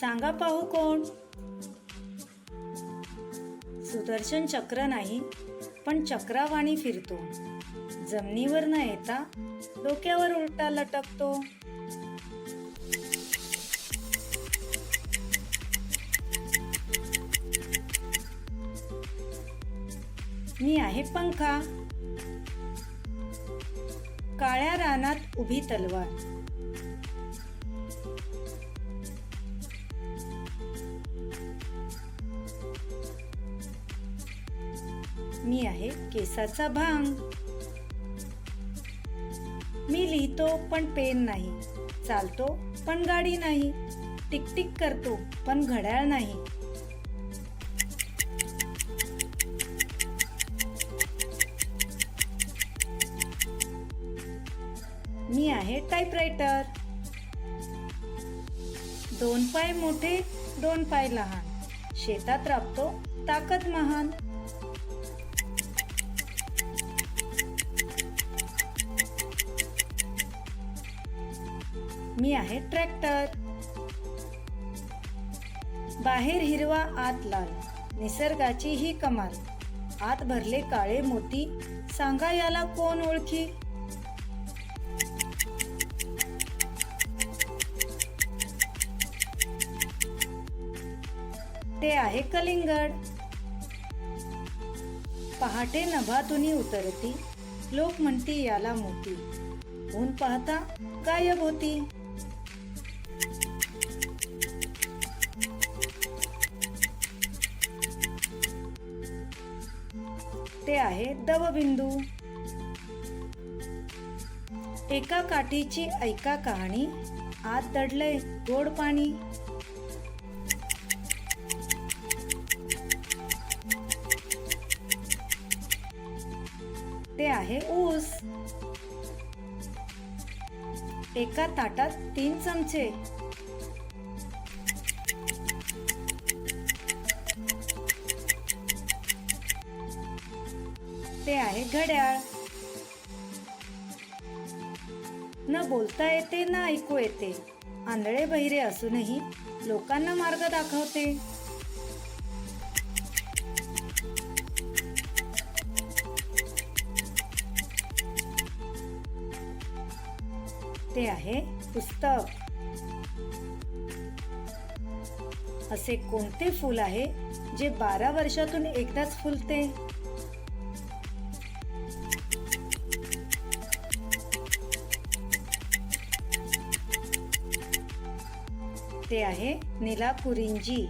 सांगा पाहू कोण? सुदर्शन चक्र नाही पण चक्रावाणी फिरतो. जमिनीवर न येता डोक्यावर उलटा लटकतो. मी आहे पंखा. काळ्या रानात उभी तलवार. मी आहे केसाचा भांग. मी लिहितो पण पेन नाही चालतो पण गाडी नाही टिकटिक करतो पण घड्याळ नाही. मी आहे टाईपरायटर दोन पाय मोठे दोन पाय लहान. शेतात राबतो ताकद महान. मी आहे ट्रॅक्टर. बाहेर हिरवा आत लाल निसर्गाची ही कमाल. आत भरले काळे मोती सांगा याला कोण ओळखी? ते आहे कलिंगड. पहाटे नभातुनी उतरती लोक म्हणती याला मोती. ऊन पाहता गायब होती. ते आहे दवबिंदू. एका काठीची ऐका कहाणी आत दडलंय गोड पाणी. ते आहे ऊस. एका ताटात तीन चमचे. ते आहे घड्याळ. न बोलता येते ना ऐकू येते. आंधळे बहिरे असूनही लोकांना मार्ग दाखवते. ते आहे पुस्तक. असे कोणते फूल आहे जे बारा वर्षातून एकदाच फुलते? ते आहे निलापुरींजी.